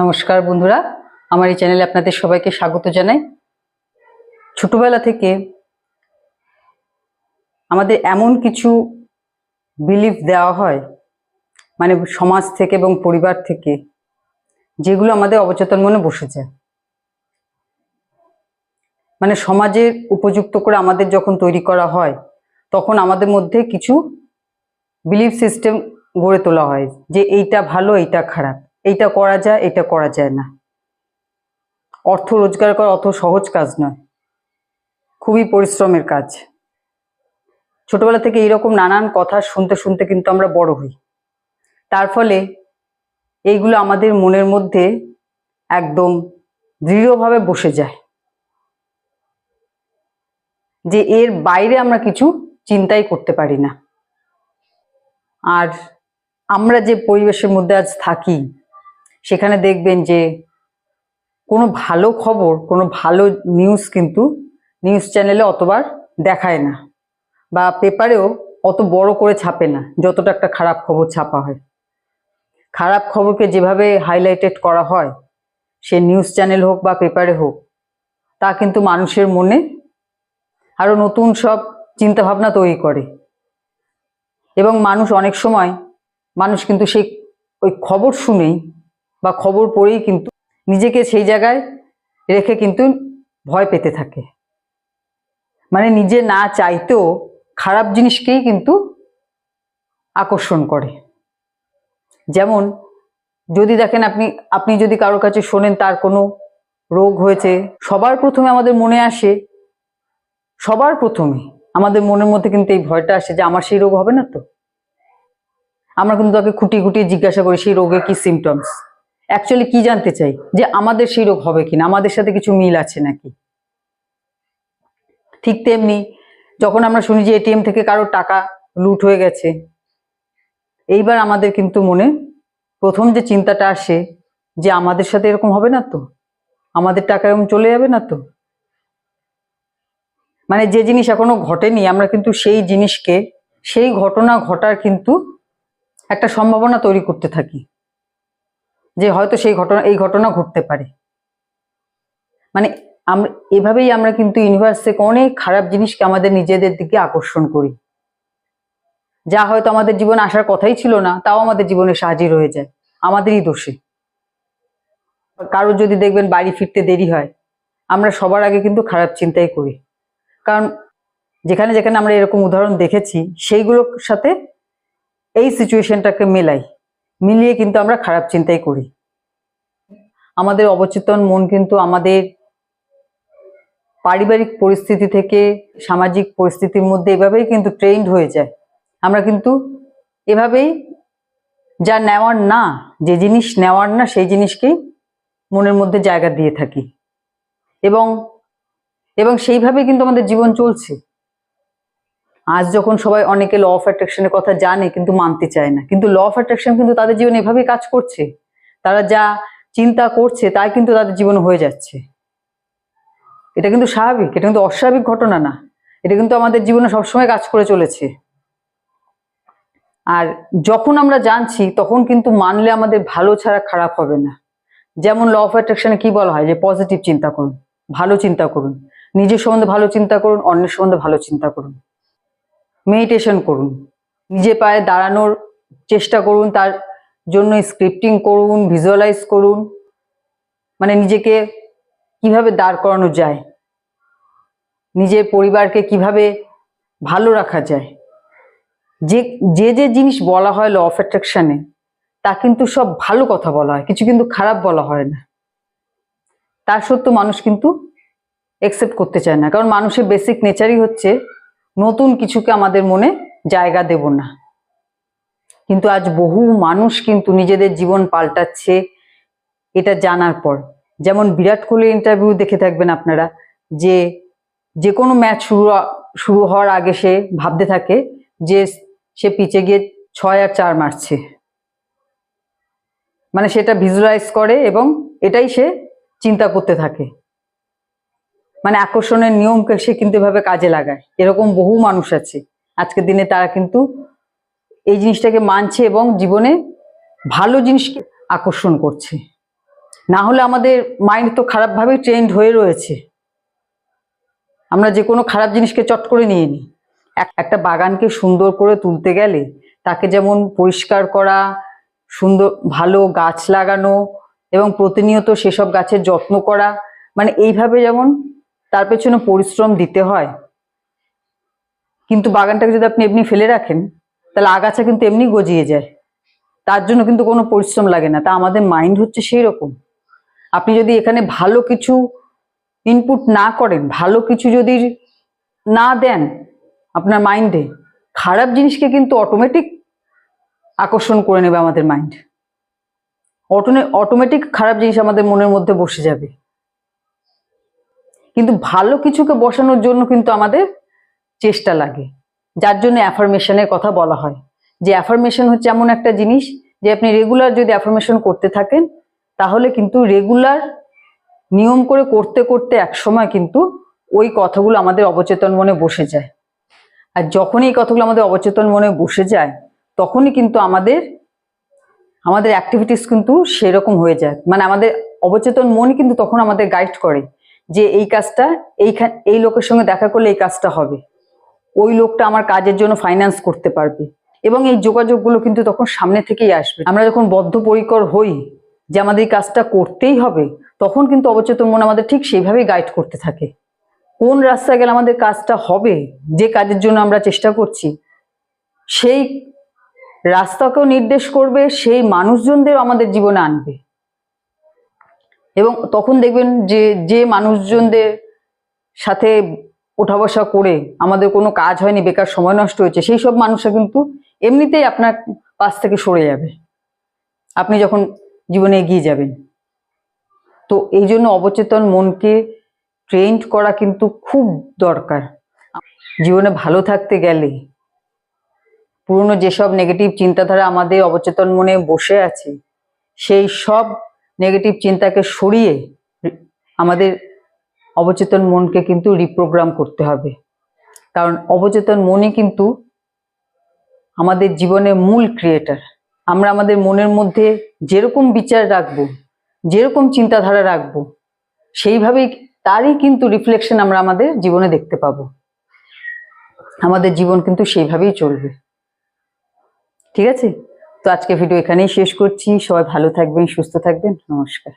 নমস্কার বন্ধুরা, আমার এই চ্যানেলে আপনাদের সবাইকে স্বাগত জানাই। ছোটবেলা থেকে আমাদের এমন কিছু বিলিফ দেওয়া হয় মানে সমাজ থেকে এবং পরিবার থেকে, যেগুলো আমাদের অবচেতন মনে বসে যায়। মানে সমাজের উপযুক্ত করে আমাদের যখন তৈরি করা হয়, তখন আমাদের মধ্যে কিছু বিলিফ সিস্টেম গড়ে তোলা হয় যে এইটা ভালো, এইটা খারাপ। এইটা করা যায় এটা করা যায় না। অর্থ রোজগার করা অত সহজ কাজ নয়। খুবই পরিশ্রমের কাজ। ছোটবেলা থেকে এইরকম নানান কথা শুনতে শুনতে কিন্তু আমরা বড় হই। তার ফলে এইগুলো আমাদের মনের মধ্যে একদম দৃঢ়ভাবে বসে যায়। যে এর বাইরে আমরা কিছু চিন্তাই করতে পারি না। আর আমরা যে পরিবেশের মধ্যে আজ থাকি সেখানে দেখবেন যে কোনো ভালো খবর, কোনো ভালো নিউজ কিন্তু নিউজ চ্যানেলে অতবার দেখায় না বা পেপারেও অত বড় করে ছাপে না, যতটা একটা খারাপ খবর ছাপা হয়। খারাপ খবরকে যেভাবে হাইলাইটেড করা হয়, সে নিউজ চ্যানেল হোক বা পেপারে হোক, তা কিন্তু মানুষের মনে আরও নতুন সব চিন্তাভাবনা তৈরি করে। এবং মানুষ অনেক সময়, মানুষ কিন্তু সেই ওই খবর শুনেই বা খবর পড়েই কিন্তু নিজেকে সেই জায়গায় রেখে কিন্তু ভয় পেতে থাকে। মানে নিজে না চাইতেও খারাপ জিনিসকেই কিন্তু আকর্ষণ করে। যেমন যদি দেখেন আপনি আপনি যদি কারোর কাছে শোনেন তার কোনো রোগ হয়েছে, সবার প্রথমে আমাদের মনে আসে, সবার প্রথমে আমাদের মনের মধ্যে কিন্তু এই ভয়টা আসে যে আমার সেই রোগ হবে না তো? আমরা কিন্তু তাকে খুঁটিয়ে খুঁটিয়ে জিজ্ঞাসা করি, সেই রোগে কি সিমটমস অ্যাকচুয়ালি কি জানতে চাই? যে আমাদের সেই রোগ হবে কিনা? আমাদের সাথে কিছু মিল আছে নাকি? ঠিক তেমনি যখন আমরা শুনি যে এটিএম থেকে কারও টাকা লুট হয়ে গেছে, এইবার আমাদের কিন্তু মনে প্রথম যে চিন্তাটা আসে যে আমাদের সাথে এরকম হবে না তো? আমাদের টাকা এরকম চলে যাবে না তো? মানে যে জিনিস এখনও ঘটেনি, আমরা কিন্তু সেই জিনিসকে, সেই ঘটনা ঘটার কিন্তু একটা সম্ভাবনা তৈরি করতে থাকি। যে হয়তো সেই ঘটনা, এই ঘটনা ঘটতে পারে। মানে আমরা এভাবেই আমরা কিন্তু ইউনিভার্স থেকে অনেক খারাপ জিনিসকে আমাদের নিজেদের দিকে আকর্ষণ করি। যা হয়তো আমাদের জীবনে আসার কথাই ছিল না, তাও আমাদের জীবনে হাজির হয়ে যায়। আমাদেরই দোষে। কারোর যদি দেখবেন বাড়ি ফিরতে দেরি হয়, আমরা সবার আগে কিন্তু খারাপ চিন্তাই করি। কারণ যেখানে যেখানে আমরা এরকম উদাহরণ দেখেছি, সেইগুলোর সাথে এই সিচুয়েশনটাকে মেলাই। মিলিয়ে কিন্তু আমরা খারাপ চিন্তাই করি। আমাদের অবচেতন মন কিন্তু আমাদের পারিবারিক পরিস্থিতি থেকে সামাজিক পরিস্থিতির মধ্যে এভাবেই কিন্তু ট্রেন্ড হয়ে যায়। আমরা কিন্তু এভাবেই যা নেওয়ার না, যে জিনিস নেওয়ার না, সেই জিনিসকেই মনের মধ্যে জায়গা দিয়ে থাকি। এবং এবং সেইভাবে কিন্তু আমাদের জীবন চলছে। আজ যখন সবাই অনেকে ল অফ অ্যাট্রাকশনের কথা জানে কিন্তু মানতে চায় না, কিন্তু ল অফ অ্যাট্রাকশন কিন্তু তাদের জীবনে এভাবেই কাজ করছে। তারা যা চিন্তা করছে তাই কিন্তু তাদের জীবনে হয়ে যাচ্ছে। এটা কিন্তু স্বাভাবিক, এটা কিন্তু অস্বাভাবিক ঘটনা না। এটা কিন্তু আমাদের জীবনে সবসময় কাজ করে চলেছে। আর যখন আমরা জানছি, তখন কিন্তু মানলে আমাদের ভালো ছাড়া খারাপ হবে না। যেমন ল অফ অ্যাট্রাকশনে কি বলা হয়? যে পজিটিভ চিন্তা করুন, ভালো চিন্তা করুন। নিজের সম্বন্ধে ভালো চিন্তা করুন, অন্যের সম্বন্ধে ভালো চিন্তা করুন। মেডিটেশন করুন। নিজে পায়ে দাঁড়ানোর চেষ্টা করুন, তার জন্য স্ক্রিপ্টিং করুন ভিজুয়ালাইজ করুন। মানে নিজেকে কীভাবে দাঁড় করানো যায়, নিজের পরিবারকে কীভাবে ভালো রাখা যায়। যে যে যে জিনিস বলা হয় ল অফ অ্যাট্রাকশনে তা কিন্তু সব ভালো কথা বলা হয়, কিছু কিন্তু খারাপ বলা হয় না। তার সত্ত্বেও মানুষ কিন্তু একসেপ্ট করতে চায় না, কারণ মানুষের বেসিক নেচারই হচ্ছে নতুন কিছুকে আমাদের মনে জায়গা দেব না। কিন্তু আজ বহু মানুষ কিন্তু নিজেদের জীবন পাল্টাচ্ছে এটা জানার পর। যেমন বিরাট কোহলির ইন্টারভিউ দেখে থাকবেন আপনারা, যে যে কোনো ম্যাচ শুরু শুরু হওয়ার আগে সে ভাবতে থাকে যে সে পিচে গিয়ে ছয় আর চার মারছে। মানে সেটা ভিজুয়ালাইজ করে এবং এটাই সে চিন্তা করতে থাকে। মানে আকর্ষণের নিয়মকে সে কিন্তু এভাবে কাজে লাগায়। এরকম বহু মানুষ আছে। আজকের দিনে তারা কিন্তু এই জিনিসটাকে মানছে এবং জীবনে ভালো জিনিসকে আকর্ষণ করছে। না হলে আমাদের মাইন্ড তো খারাপভাবেই ট্রেন্ড হয়ে রয়েছে। আমরা যে কোনো খারাপ জিনিসকে চট করে নিয়ে নিই। এক- একটা বাগানকে সুন্দর করে তুলতে গেলে তাকে যেমন পরিষ্কার করা, সুন্দর, ভালো গাছ লাগানো এবং প্রতিনিয়ত সেসব গাছের যত্ন করা মানে এইভাবে যেমন তার পেছনে পরিশ্রম দিতে হয়। কিন্তু বাগানটাকে যদি আপনি এমনি ফেলে রাখেন, তাহলে আগাছা কিন্তু এমনি গজিয়ে যায়। তার জন্য কিন্তু কোনো পরিশ্রম লাগে না। তা আমাদের মাইন্ড হচ্ছে সেই রকম আপনি যদি এখানে ভালো কিছু ইনপুট না করেন, ভালো কিছু যদি না দেন আপনার মাইন্ডে খারাপ জিনিসকে কিন্তু অটোমেটিক আকর্ষণ করে নেবে আমাদের মাইন্ড অটোমেটিক খারাপ জিনিস আমাদের মনের মধ্যে বসে যাবে। কিন্তু ভালো কিছুকে বসানোর জন্য কিন্তু আমাদের চেষ্টা লাগে। যার জন্য অ্যাফার্মেশনের কথা বলা হয়। যে অ্যাফার্মেশন হচ্ছে এমন একটা জিনিস যে আপনি রেগুলার যদি অ্যাফার্মেশন করতে থাকেন, তাহলে কিন্তু রেগুলার নিয়ম করে করতে করতে এক সময় কিন্তু ওই কথাগুলো আমাদের অবচেতন মনে বসে যায়। আর যখনই এই কথাগুলো আমাদের অবচেতন মনে বসে যায়, তখনই কিন্তু আমাদের আমাদের অ্যাক্টিভিটিস কিন্তু সেরকম হয়ে যায়। মানে আমাদের অবচেতন মন কিন্তু তখন আমাদের গাইড করে। যে এই কাজটা, এইখান, এই লোকের সঙ্গে দেখা করলে এই কাজটা হবে। ওই লোকটা আমার কাজের জন্য ফাইন্যান্স করতে পারবে। এবং এই যোগাযোগগুলো কিন্তু তখন সামনে থেকেই আসবে। আমরা যখন বদ্ধপরিকর হই যে আমাদের এই কাজটা করতেই হবে, তখন কিন্তু অবচেতন মন আমাদের ঠিক সেইভাবেই গাইড করতে থাকে। কোন রাস্তায় গেলে আমাদের কাজটা হবে, যে কাজের জন্য আমরা চেষ্টা করছি, সেই রাস্তাকেও নির্দেশ করবে, সেই মানুষজনদের আমাদের জীবনে আনবে। এবং তখন দেখবেন যে যে মানুষজনদের সাথে ওঠা বসা করে আমাদের কোনো কাজ হয়নি, বেকার সময় নষ্ট হয়েছে, সেই সব মানুষরা কিন্তু এমনিতেই আপনার পাশ থেকে সরে যাবে। আপনি যখন জীবনে এগিয়ে যাবেন। তো এই জন্য অবচেতন মনকে ট্রেন্ড করা কিন্তু খুব দরকার। জীবনে ভালো থাকতে গেলে পুরনো যেসব নেগেটিভ চিন্তাধারা আমাদের অবচেতন মনে বসে আছে, সেই সব নেগেটিভ চিন্তাকে সরিয়ে আমাদের অবচেতন মনকে কিন্তু রিপ্রোগ্রাম করতে হবে। কারণ অবচেতন মনই কিন্তু আমাদের জীবনের মূল ক্রিয়েটার আমরা আমাদের মনের মধ্যে যেরকম বিচার রাখব, যেরকম চিন্তাধারা রাখব, সেইভাবেই তারই কিন্তু রিফ্লেকশন আমরা আমাদের জীবনে দেখতে পাবো। আমাদের জীবন কিন্তু সেইভাবেই চলবে। ঠিক আছে? তো আজকে ভিডিও এখানেই শেষ করছি। সবাই ভালো থাকবেন সুস্থ থাকবেন। নমস্কার।